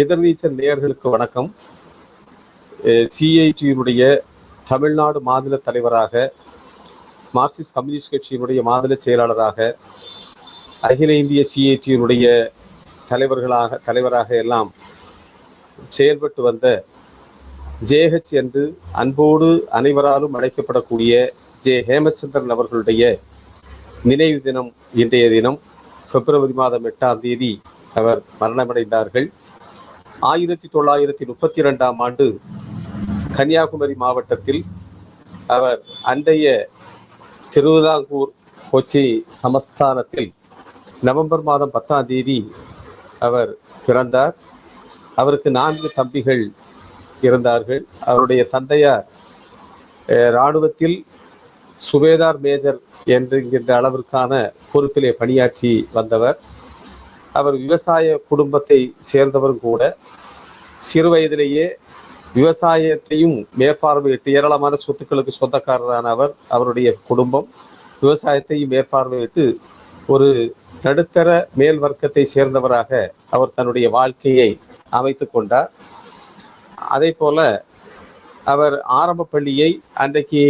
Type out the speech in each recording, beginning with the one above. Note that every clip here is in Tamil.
எதிர்நீச்சல் நேயர்களுக்கு வணக்கம். சிஐடியினுடைய தமிழ்நாடு மாநில தலைவராக மார்க்சிஸ்ட் கம்யூனிஸ்ட் கட்சியினுடைய மாநில செயலாளராக அகில இந்திய சிஐடியினுடைய தலைவர்களாக தலைவராக எல்லாம் செயல்பட்டு வந்த ஜேஹெச் என்று அன்போடு அனைவராலும் அழைக்கப்படக்கூடிய ஜே. ஹேமச்சந்திரன் அவர்களுடைய நினைவு தினம் இன்றைய தினம் பிப்ரவரி மாதம் எட்டாம் தேதி அவர் மரணமடைந்தார்கள். ஆயிரத்தி தொள்ளாயிரத்தி முப்பத்தி இரண்டாம் ஆண்டு கன்னியாகுமரி மாவட்டத்தில் அவர் அன்றைய திருவிதாங்கூர் கொச்சி சமஸ்தானத்தில் நவம்பர் மாதம் பத்தாம் தேதி அவர் பிறந்தார். அவருக்கு நான்கு தம்பிகள் இருந்தார்கள். அவருடைய தந்தையார் இராணுவத்தில் சுபேதார் மேஜர் என்கின்ற அளவிற்கான பொறுப்பிலே பணியாற்றி வந்தவர். அவர் விவசாய குடும்பத்தை சேர்ந்தவர் கூட சிறு வயதிலேயே விவசாயத்தையும் மேற்பார்வையிட்டு ஏராளமான சொத்துக்களுக்கு சொந்தக்காரரான அவர் அவருடைய குடும்பம் விவசாயத்தையும் மேற்பார்வையிட்டு ஒரு நடுத்தர மேல் வர்க்கத்தை சேர்ந்தவராக அவர் தன்னுடைய வாழ்க்கையை அமைத்து கொண்டார். அதே போல அவர் ஆரம்ப பள்ளியை அன்றைக்கு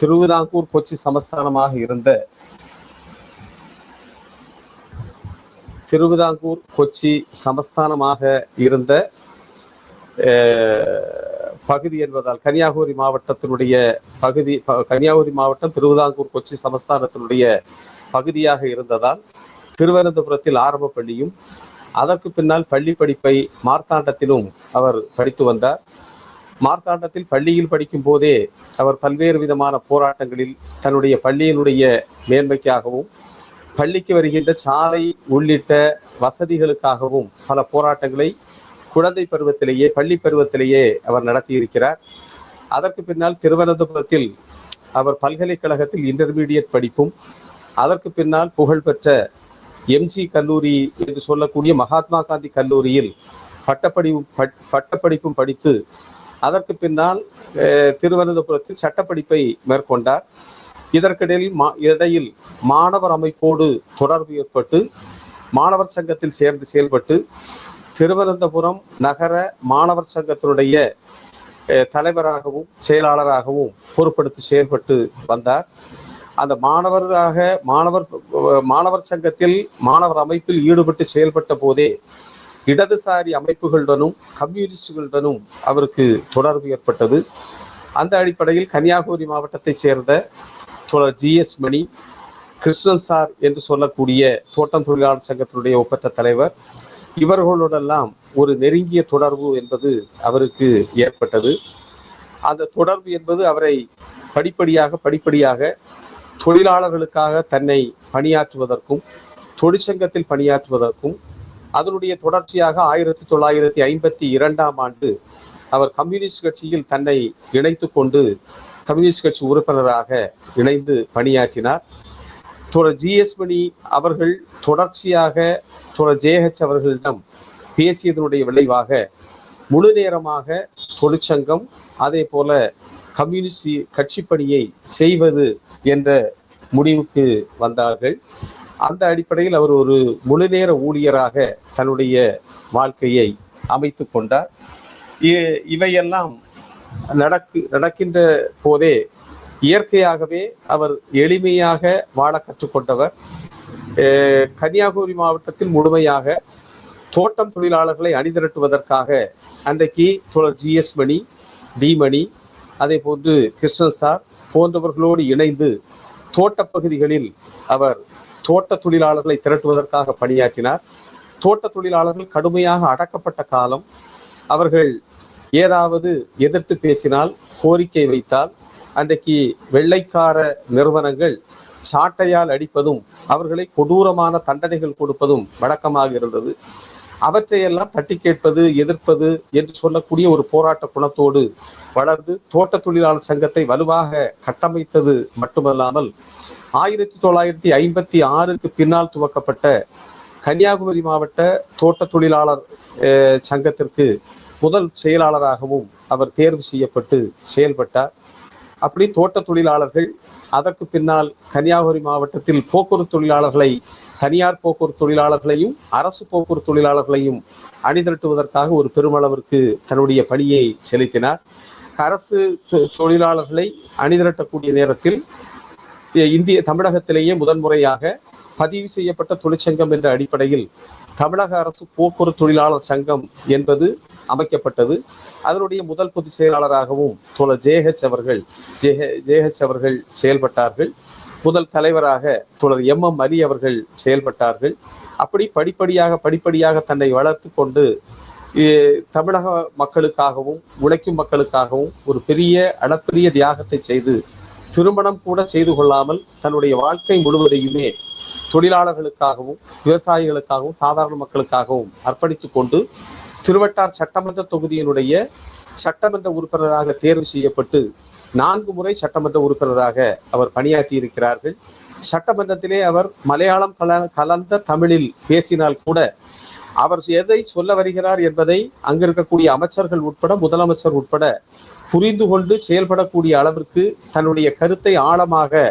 திருவிதாங்கூர் கொச்சி சமஸ்தானமாக இருந்த திருவிதாங்கூர் கொச்சி சமஸ்தானமாக இருந்த பகுதி என்பதால் கன்னியாகுமரி மாவட்டத்தினுடைய பகுதி கன்னியாகுமரி மாவட்டம் திருவிதாங்கூர் கொச்சி சமஸ்தானத்தினுடைய பகுதியாக இருந்ததால் திருவனந்தபுரத்தில் ஆரம்ப பள்ளியும் அதற்கு பின்னால் பள்ளி படிப்பை மார்த்தாண்டத்திலும் அவர் படித்து வந்தார். மார்த்தாண்டத்தில் பள்ளியில் படிக்கும் போதே அவர் பல்வேறு விதமான போராட்டங்களில் தன்னுடைய பள்ளியினுடைய மேன்மைக்காகவும் பள்ளிக்கு வருகின்ற சாலை உள்ளிட்ட வசதிகளுக்காகவும் பல போராட்டங்களை குழந்தை பருவத்திலேயே பள்ளி பருவத்திலேயே அவர் நடத்தியிருக்கிறார். அதற்கு பின்னால் திருவனந்தபுரத்தில் அவர் பல்கலைக்கழகத்தில் இன்டர்மீடியட் படிப்பும் அதற்கு பின்னால் புகழ்பெற்ற எம்ஜி கல்லூரி என்று சொல்லக்கூடிய மகாத்மா காந்தி கல்லூரியில் பட்டப்படிப்பு பட்- பட்டப்படிப்பும் படித்து அதற்கு பின்னால் அஹ், திருவனந்தபுரத்தில் சட்டப்படிப்பை மேற்கொண்டார். இதற்கிடையில் மா இடையில் மாணவர் அமைப்போடு தொடர்பு ஏற்பட்டு மாணவர் சங்கத்தில் சேர்ந்து செயல்பட்டு திருவனந்தபுரம் நகர மாணவர் சங்கத்தினுடைய தலைவராகவும் செயலாளராகவும் பொறுப்படுத்தி செயல்பட்டு வந்தார். அந்த மாணவராக மாணவர் மாணவர் சங்கத்தில் மாணவர் அமைப்பில் ஈடுபட்டு செயல்பட்ட போதே இடதுசாரி அமைப்புகளுடனும் கம்யூனிஸ்டுகளுடனும் அவருக்கு தொடர்பு ஏற்பட்டது. அந்த அடிப்படையில் கன்னியாகுமரி மாவட்டத்தைச் சேர்ந்த தோழர் ஜிஎஸ் மணி கிருஷ்ணன் சார் என்று சொல்லக்கூடிய தோட்டம் தொழிலாளர் சங்கத்தினுடைய ஒப்பற்ற தலைவர். இவர்களோடெல்லாம் ஒரு நெருங்கிய தொடர்பு என்பது அவருக்கு ஏற்பட்டது. அந்த தொடர்பு என்பது அவரை படிப்படியாக படிப்படியாக தொழிலாளர்களுக்காக தன்னை பணியாற்றுவதற்கும் தொழிற்சங்கத்தில் பணியாற்றுவதற்கும் அதனுடைய தொடர்ச்சியாக ஆயிரத்தி தொள்ளாயிரத்தி ஐம்பத்தி இரண்டாம் ஆண்டு அவர் கம்யூனிஸ்ட் கட்சியில் தன்னை இணைத்து கொண்டு கம்யூனிஸ்ட் கட்சி உறுப்பினராக இணைந்து பணியாற்றினார். தொடர் ஜிஎஸ்மணி அவர்கள் தொடர்ச்சியாக தொடர் ஜேஹெச் அவர்களிடம் பேசியதனுடைய விளைவாக முழு நேரமாக தொழிற்சங்கம் அதே போல கம்யூனிஸ்ட் கட்சி பணியை செய்வது என்ற முடிவுக்கு வந்தார்கள். அந்த அடிப்படையில் அவர் ஒரு முழு நேர ஊழியராக தன்னுடைய வாழ்க்கையை அமைத்து கொண்டார். இ- இவையெல்லாம் நடக்கு நடக்கின்ற போதே இயற்கையாகவே அவர் எளிமையாக வாழ கற்றுக்கொண்டவர். கன்னியாகுமரி மாவட்டத்தில் முழுமையாக தோட்டம் தொழிலாளர்களை அணிதிரட்டுவதற்காக அன்றைக்கு தோழர் ஜிஎஸ் மணி டி மணி அதே போன்று கிருஷ்ணன் சார் போன்றவர்களோடு இணைந்து தோட்டப் பகுதிகளில் அவர் தோட்ட தொழிலாளர்களை திரட்டுவதற்காக பணியாற்றினார். தோட்ட தொழிலாளர்கள் கடுமையாக அடக்கப்பட்ட காலம். அவர்கள் ஏதாவது எதிர்த்து பேசினால் கோரிக்கை வைத்தால் அன்றைக்கு வெள்ளைக்கார நிறுவனங்கள் சாட்டையால் அடிப்பதும் அவர்களை கொடூரமான தண்டனைகள் கொடுப்பதும் வழக்கமாக இருந்தது. அவற்றையெல்லாம் தட்டி கேட்பது எதிர்ப்பது என்று சொல்லக்கூடிய ஒரு போராட்ட குணத்தோடு வளர்ந்து தோட்ட தொழிலாளர் சங்கத்தை வலுவாக கட்டமைத்தது மட்டுமல்லாமல் ஆயிரத்தி தொள்ளாயிரத்தி ஐம்பத்தி ஆறுக்கு பின்னால் துவக்கப்பட்ட கன்னியாகுமரி மாவட்ட தோட்ட தொழிலாளர் அஹ், சங்கத்திற்கு முதல் செயலாளராகவும் அவர் தேர்வு செய்யப்பட்டு செயல்பட்டார். அப்படி தோட்ட தொழிலாளர்கள் அதற்கு பின்னால் கன்னியாகுமரி மாவட்டத்தில் போக்குவரத்து தொழிலாளர்களை தனியார் போக்குவரத்து தொழிலாளர்களையும் அரசு போக்குவரத்து தொழிலாளர்களையும் அணிதிரட்டுவதற்காக ஒரு பெருமளவிற்கு தன்னுடைய பணியை செலுத்தினார். அரசு தொ- தொழிலாளர்களை அணிதிரட்டக்கூடிய நேரத்தில் இந்திய தமிழகத்திலேயே முதன்முறையாக பதிவு செய்யப்பட்ட தொழிற்சங்கம் என்ற அடிப்படையில் தமிழக அரசு போக்குவரத்து தொழிலாளர் சங்கம் என்பது அமைக்கப்பட்டது. அதனுடைய முதல் பொதுச் செயலாளராகவும் தோழர் ஜேஹெச் அவர்கள் ஜேஹெச் அவர்கள் செயல்பட்டார்கள். முதல் தலைவராக தோழர் எம் எம் அலி அவர்கள் செயல்பட்டார்கள். அப்படி படிப்படியாக படிப்படியாக தன்னை வளர்த்து கொண்டு தமிழக மக்களுக்காகவும் உழைக்கும் மக்களுக்காகவும் ஒரு பெரிய அளப்பரிய தியாகத்தை செய்து திருமணம் கூட செய்து கொள்ளாமல் தன்னுடைய வாழ்க்கை முழுவதையுமே தொழிலாளர்களுக்காகவும் விவசாயிகளுக்காகவும் சாதாரண மக்களுக்காகவும் அர்ப்பணித்துக் கொண்டு திருவட்டார் சட்டமன்ற தொகுதியினுடைய சட்டமன்ற உறுப்பினராக தேர்வு செய்யப்பட்டு நான்கு முறை சட்டமன்ற உறுப்பினராக அவர் பணியாற்றி இருக்கிறார்கள் சட்டமன்றத்திலே அவர் மலையாளம் கல கலந்த தமிழில் பேசினால் கூட அவர் எதை சொல்ல வருகிறார் என்பதை அங்கிருக்கக்கூடிய அமைச்சர்கள் உட்பட முதலமைச்சர் உட்பட புரிந்து கொண்டு செயல்படக்கூடிய அளவிற்கு தன்னுடைய கருத்தை ஆழமாக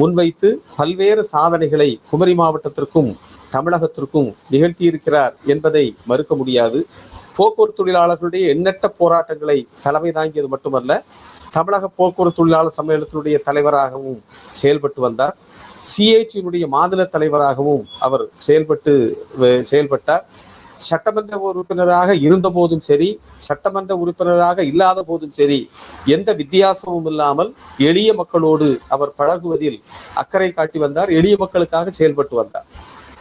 முன்வைத்து பல்வேறு சாதனைகளை குமரி மாவட்டத்திற்கும் தமிழகத்திற்கும் நிகழ்த்தியிருக்கிறார் என்பதை மறுக்க முடியாது. போக்குவரத்து தொழிலாளர்களுடைய எண்ணற்ற போராட்டங்களை தலைமை தாங்கியது மட்டுமல்ல தமிழக போக்குவரத்து தொழிலாளர் சம்மேளனத்தினுடைய தலைவராகவும் செயல்பட்டு வந்தார். சிஐடியினுடைய மாநில தலைவராகவும் அவர் செயல்பட்டு செயல்பட்டார். சட்டமன்ற உறுப்பினராக இருந்த போதும் சரி சட்டமன்ற உறுப்பினராக இல்லாத போதும் சரி எந்த வித்தியாசமும் இல்லாமல் எளிய மக்களோடு அவர் பழகுவதில் அக்கறை காட்டி வந்தார். எளிய மக்களுக்காக செயல்பட்டு வந்தார்.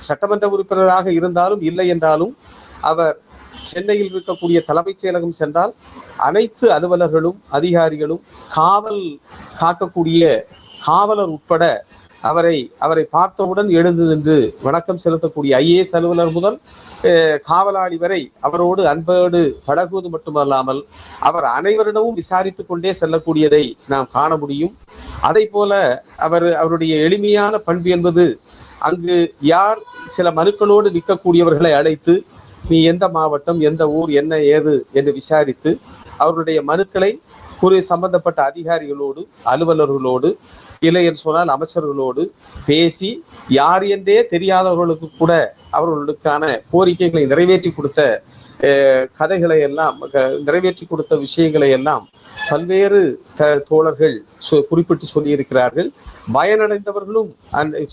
சட்டமன்ற உறுப்பினராக இருந்தாலும் இல்லை என்றாலும் அவர் சென்னையில் இருக்கக்கூடிய தலைமைச் செயலகம் சென்றால் அனைத்து அலுவலர்களும் அதிகாரிகளும் காவல் காக்கக்கூடிய காவலர் உட்பட அவரை அவரை பார்த்தவுடன் எழுந்து நின்று வணக்கம் செலுத்தக்கூடிய ஐஏஎஸ் அலுவலர் முதல் காவலாளி வரை அவரோடு அன்போடு பழகுவது மட்டுமல்லாமல் அவர் அனைவரிடமும் விசாரித்துக் கொண்டே செல்லக்கூடியதை நாம் காண முடியும். அதை போல அவர் அவருடைய எளிமையான பண்பு என்பது அங்கு யார் சில மனுக்களோடு நிற்கக்கூடியவர்களை அழைத்து நீ எந்த மாவட்டம் எந்த ஊர் என்ன ஏது என்று விசாரித்து அவருடைய மனுக்களை குறி சம்பந்தப்பட்ட அதிகாரிகளோடு அலுவலர்களோடு இல்லை என்று சொன்னால் அமைச்சர்களோடு பேசி யார் என்றே தெரியாதவர்களுக்கு கூட அவர்களுக்கான கோரிக்கைகளை நிறைவேற்றி கொடுத்த கதைகளை எல்லாம் க- நிறைவேற்றி கொடுத்த விஷயங்களை எல்லாம் பல்வேறு த- தோழர்கள் குறிப்பிட்டு சொல்லியிருக்கிறார்கள். பயனடைந்தவர்களும்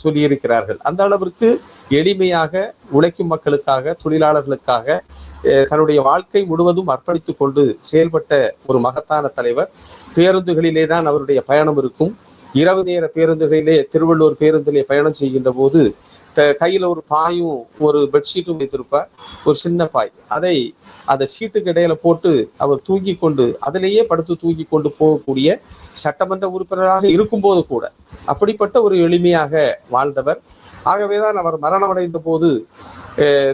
சொல்லியிருக்கிறார்கள். அந்த அளவிற்கு எளிமையாக உழைக்கும் மக்களுக்காக தொழிலாளர்களுக்காக தன்னுடைய வாழ்க்கை முழுவதும் அர்ப்பணித்துக் கொண்டு செயல்பட்ட ஒரு மகத்தான தலைவர். பேருந்துகளிலே தான் அவருடைய பயணம் இருக்கும். இரவு நேர பேருந்துகளிலே திருவள்ளூர் பேருந்திலே பயணம் செய்கின்ற போது கையில ஒரு பாயும் ஒரு பெட்ஷீட்டும் வைத்திருப்பார். ஒரு சின்ன பாய். அதை அந்த சீட்டுக்கு இடையில போட்டு அவர் தூங்கி கொண்டு அதிலேயே படுத்து தூங்கி கொண்டு போகக்கூடிய சட்டமன்ற உறுப்பினராக இருக்கும்போது கூட அப்படிப்பட்ட ஒரு எளிமையாக வாழ்ந்தவர். ஆகவேதான் அவர் மரணமடைந்த போது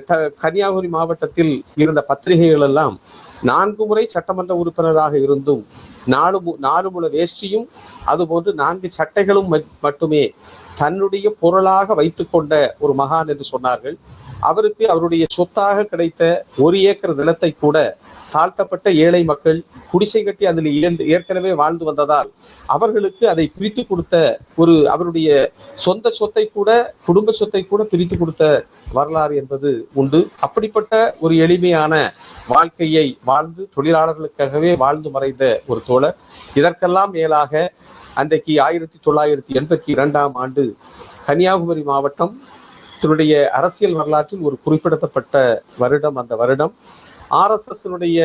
த- கன்னியாகுமரி மாவட்டத்தில் இருந்த பத்திரிகைகள் எல்லாம் நான்கு முறை சட்டமன்ற உறுப்பினராக இருந்தும் நாலு மு- நாலு முழ வேஷ்டியும் அதுபோன்று நான்கு சட்டைகளும் மட்டுமே தன்னுடைய பொருளாக வைத்துக்கொண்ட ஒரு மகான் என்று சொன்னார்கள். அவருக்கு அவருடைய சொத்தாக கிடைத்த ஒரு ஏக்கர் நிலத்தை கூட தாழ்த்தப்பட்ட ஏழை மக்கள் குடிசை கட்டி அதில் ஏற்கனவே வாழ்ந்து வந்ததால் அவர்களுக்கு அதை பிரித்து கொடுத்த ஒரு அவருடைய சொந்த சொத்தை கூட குடும்ப சொத்தை கூட பிரித்து கொடுத்த வரலாறு என்பது உண்டு. அப்படிப்பட்ட ஒரு எளிமையான வாழ்க்கையை வாழ்ந்து தொழிலாளர்களுக்காகவே வாழ்ந்து மறைந்த ஒரு தோழர். இதற்கெல்லாம் மேலாக அன்றைக்கு ஆயிரத்தி தொள்ளாயிரத்தி எண்பத்தி இரண்டாம் ஆண்டு கன்னியாகுமரி மாவட்டம் தன்னுடைய அரசியல் வரலாற்றில் ஒரு குறிப்பிடத்தப்பட்ட வருடம் அந்த வருடம். ஆர்எஸ்எஸ்னுடைய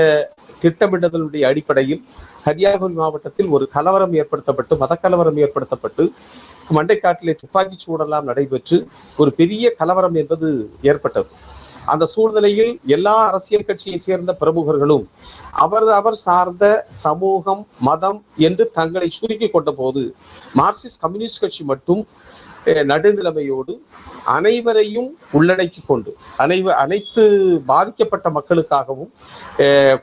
திட்டமிடுதலுடைய அடிப்படையில் கன்னியாகுமரி மாவட்டத்தில் ஒரு கலவரம் ஏற்படுத்தப்பட்டு மதக்கலவரம் ஏற்படுத்தப்பட்டு மண்டைக்காட்டிலே துப்பாக்கி சூடெல்லாம் நடைபெற்று ஒரு பெரிய கலவரம் என்பது ஏற்பட்டது. அந்த சூழ்நிலையில் எல்லா அரசியல் கட்சியை சேர்ந்த பிரமுகர்களும் அவர் அவர் சார்ந்த சமூகம் மதம் என்று தங்களை சுருக்கி கொண்ட போது மார்க்சிஸ்ட் கம்யூனிஸ்ட் கட்சி மட்டும் நடுநிலைமையோடு அனைவரையும் உள்ளடக்கி கொண்டு அனைவ அனைத்து பாதிக்கப்பட்ட மக்களுக்காகவும்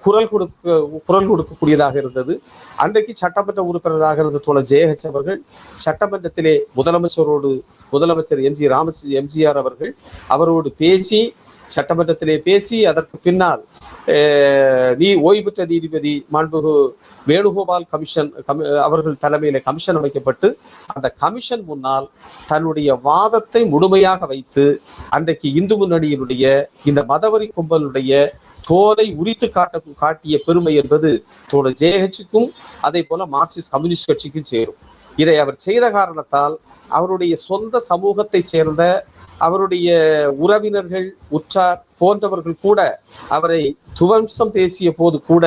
குரல் கொடுக்க குரல் கொடுக்கக்கூடியதாக இருந்தது. அன்றைக்கு சட்டமன்ற உறுப்பினராக இருந்த தோழர் ஜெயஹெச் அவர்கள் சட்டமன்றத்திலே முதலமைச்சரோடு முதலமைச்சர் எம்ஜி ராம எம்ஜிஆர் அவர்கள் அவரோடு பேசி சட்டமன்றத்திலே பேசி அதற்கு பின்னால் நீ ஓய்வு பெற்ற நீதிபதி மாண்புகு வேணுகோபால் கமிஷன் அவர்கள் தலைமையில கமிஷன் அமைக்கப்பட்டு அந்த கமிஷன் முன்னால் தன்னுடைய வாதத்தை முழுமையாக வைத்து அன்றைக்கு இந்து முன்னணியினுடைய இந்த மதவரி கும்பலுடைய தோலை உரித்து காட்ட காட்டிய பெருமை என்பது தோழர் ஜேஹெச்சுக்கும் அதே போல மார்க்சிஸ்ட் கம்யூனிஸ்ட் கட்சிக்கும் சேரும். இதை அவர் செய்த காரணத்தால் அவருடைய சொந்த சமூகத்தை சேர்ந்த அவருடைய உறவினர்கள் உற்றார் போன்றவர்கள் கூட அவரை துவம்சம் பேசிய போது கூட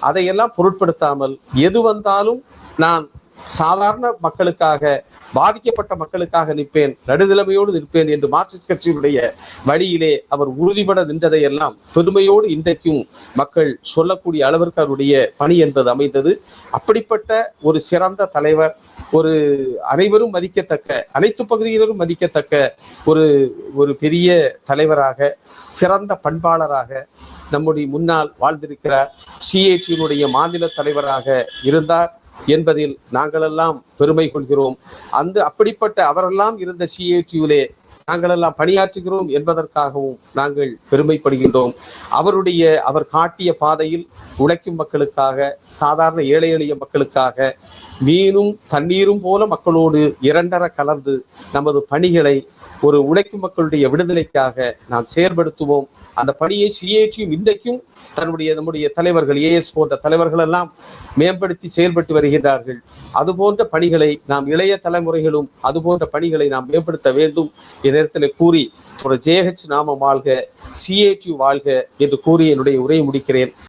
அதையெல்லாம் பொருட்படுத்தாமல் எது வந்தாலும் நான் சாதாரண மக்களுக்காக பாதிக்கப்பட்ட மக்களுக்காக நிற்பேன் நடுநிலைமையோடு நிற்பேன் என்று மார்க்சிஸ்ட் கட்சியினுடைய வழியிலே அவர் உறுதிபட நின்றதை எல்லாம் பெருமையோடு இன்றைக்கும் மக்கள் சொல்லக்கூடிய அளவிற்கு அவருடைய பணி என்பது அமைந்தது. அப்படிப்பட்ட ஒரு சிறந்த தலைவர் ஒரு அனைவரும் மதிக்கத்தக்க அனைத்து பகுதியினரும் மதிக்கத்தக்க ஒரு ஒரு பெரிய தலைவராக சிறந்த பண்பாளராக நம்முடைய முன்னால் வாழ்ந்திருக்கிறார். சிஏடியினுடைய மாநில தலைவராக இருந்தார். என்பதில் நாங்களெல்லாம் பெருமை கொள்கிறோம். அந்த அப்படிப்பட்ட அவரெல்லாம் இருந்த சிஏடியூலே நாங்களெல்லாம் பணியாற்றுகிறோம் என்பதற்காகவும் நாங்கள் பெருமைப்படுகின்றோம். அவருடைய அவர் காட்டிய பாதையில் உழைக்கும் மக்களுக்காக சாதாரண ஏழை எளிய மக்களுக்காக மீனும் தண்ணீரும் போல மக்களோடு இரண்டர கலந்து நமது பணிகளை ஒரு உழைக்கும் மக்களுடைய விடுதலைக்காக நாம் செயற்படுத்துவோம் அந்த பணியை சிஏற்றியும் இன்றைக்கும் தன்னுடைய நம்முடைய தலைவர்கள் ஏஎஸ் போன்ற தலைவர்கள் எல்லாம் மேம்படுத்தி செயல்பட்டு வருகின்றார்கள். அது போன்ற பணிகளை நாம் இளைய தலைமுறைகளும் அது போன்ற பணிகளை நாம் மேம்படுத்த வேண்டும் இந்நேரத்தில் கூறி ஒரு ஜேஹெச் நாம வாழ்க சிஏடி வாழ்க என்று கூறி என்னுடைய உரையை முடிக்கிறேன்.